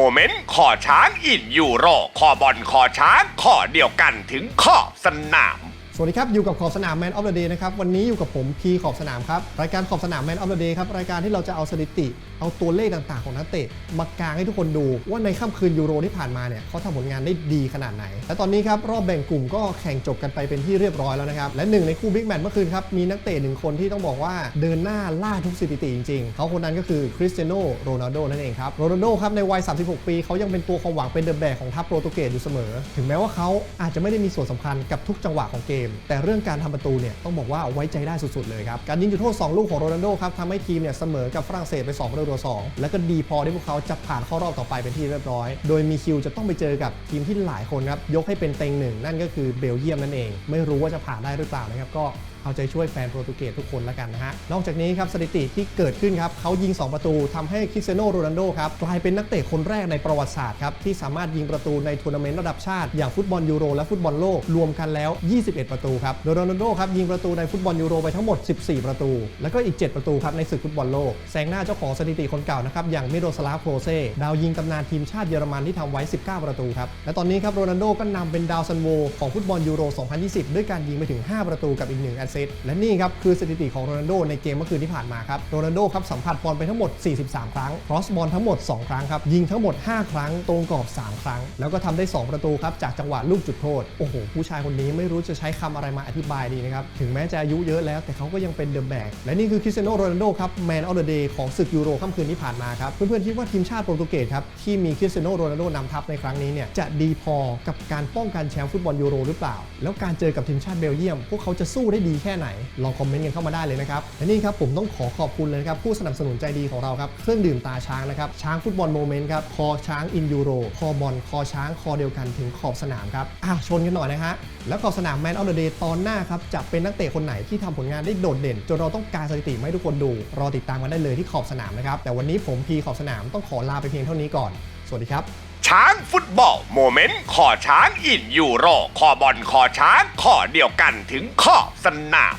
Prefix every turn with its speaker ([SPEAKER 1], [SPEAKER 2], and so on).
[SPEAKER 1] โมเมนต์ขอช้างอินยูโรขอบอลขอช้างขอเดียวกันถึงขอบสนาม
[SPEAKER 2] สวัสดีครับ อยู่กับขอบสนามแมนออฟเดอะเดย์นะครับ วันนี้อยู่กับผมพีขอบสนามครับ รายการขอบสนามแมนออฟเดอะเดย์ครับ รายการที่เราจะเอาสถิติ เอาตัวเลขต่างๆของนักเตะมากางให้ทุกคนดู ว่าในค่ำคืนยูโรที่ผ่านมาเนี่ยเขาทำผลงานได้ดีขนาดไหน และตอนนี้ครับรอบแบ่งกลุ่มก็แข่งจบกันไปเป็นที่เรียบร้อยแล้วนะครับ และหนึ่งในคู่บิ๊กแมตช์เมื่อคืนครับ มีนักเตะหนึ่งคนที่ต้องบอกว่าเดินหน้าล่าทุกสถิติจริงๆ เขาคนนั้นก็คือคริสเตียโนโรนัลโดนั่นเองครับโรนัลโดครับในวัย 36 ปีเขายังเป็นตัวความหวังเป็นเดอะแบกของทัพโปรตุเกสอยู่เสมอ ถึงแม้ว่าเขาอาจจะไม่ได้มีส่วนสำคัญกับทุกจังหวะของเกม แต่เรื่องการทำประตูเนี่ยต้องบอกว่าไว้ใจได้สุดๆเลยครับการยิงจุดโทษ2ลูกของโรนัลโดครับทำให้ทีมเนี่ยเสมอกับฝรั่งเศสไป2ประตูต่อ2แล้วก็ดีพอที่พวกเขาจะผ่านเข้ารอบต่อไปเป็นที่เรียบร้อย โดยมีคิวจะต้องไปเจอกับทีมที่หลายคนครับยกให้เป็นเต็งหนึ่งนั่นก็คือเบลเยียมนั่นเอง ไม่รู้ว่าจะผ่านได้หรือเปล่านะครับก็เอาใจช่วยแฟนโปรตุเกสทุกคนแล้วกันนะฮะ นอกจากนี้ครับสถิติที่เกิดขึ้นครับเขายิง 2 ประตูทำให้คริสเตียโนโรนัลโดครับกลายเป็นนักเตะคนแรกในประวัติศาสตร์ครับที่สามารถยิงประตูในทัวร์นาเมนต์ระดับชาติ อย่างฟุตบอลยูโรและฟุตบอลโลกรวมกันแล้ว 21 ประตูครับโดยโรนัลโดครับยิงประตูในฟุตบอลยูโรไปทั้งหมด 14 ประตู แล้วก็อีก 7 ประตูครับในศึกฟุตบอลโลกแซงหน้าเจ้าของสถิติคนเก่านะครับอย่างมิโรสลาฟโคเซดาวยิงตำนานทีมชาติเยอรมันที่ทำไว้ 19 ประตูครับและตอนนี้ครับโรนัลโดก็นำเป็นดาวซันโวของฟุตบอลยูโร 2020 ด้วยการยิงไปถึง 5 ประตูกับอีก 1 แอสซิสต์และนี่ครับคือสถิติของโรนัลโดในเกมเมื่อคืนที่ผ่านมาครับโรนัลโดครับสัมผัสบอลไปทั้งหมด 43 ครั้งครอสบอลทั้งหมด 2 ครั้งครับยิงทั้งหมด 5 ครั้งตรงกรอบ 3 ครั้ง แล้วก็ทำได้ 2 ประตูครับจากจังหวะลูกจุดโทษโอ้โหผู้ชายคนนี้ไม่รู้จะใช้คำอะไรมาอธิบายดีนะครับถึงแม้จะอายุเยอะแล้วแต่เขาก็ยังเป็นเดอะแบกและนี่คือคริสเตียโนโรนัลโดครับแมนออฟเดอะเดย์ของศึกยูโรค่ำคืนที่ผ่านมาครับ เพื่อนๆคิดว่าทีมชาติโปรตุเกสครับที่มีคริสเตียโนโรนัลโดนำทัพในครั้งนี้เนี่ยจะดีพอกับการป้องกันแชมป์ฟุตบอลยูโรหรือเปล่า แล้วการเจอกับทีมชาติเบลเยียม พวกเขาจะสู้ได้ดีแค่ไหน ลองคอมเมนต์กันเข้ามาได้เลยนะครับและนี่ครับผมต้องขอขอบคุณเลยนะครับผู้สนับสนุนใจดีของเราครับเครื่องดื่มตาช้างนะครับช้างฟุตบอลโมเมนต์ครับคอช้างอินยูโรคอบอลคอช้างคอเดียวกันถึงขอบสนามครับอะชนกันหน่อยนะฮะแล้วขอบสนามแมนออฟเดอะเดย์ตอนหน้าครับจะเป็นนักเตะคนไหนที่ทำผลงานได้โดดเด่น จนเราต้องการสถิติให้ทุกคนดู รอติดตามกันได้เลยที่ขอบสนามนะครับแต่วันนี้ผมพีขอบสนามต้องขอลาไปเพียงเท่านี้ก่อน สวัสดีครับ
[SPEAKER 1] ช้างฟุตบอลโมเมนต์ขอช้างอินยูโรขอบอลขอช้างขอเดียวกันถึงขอบสนาม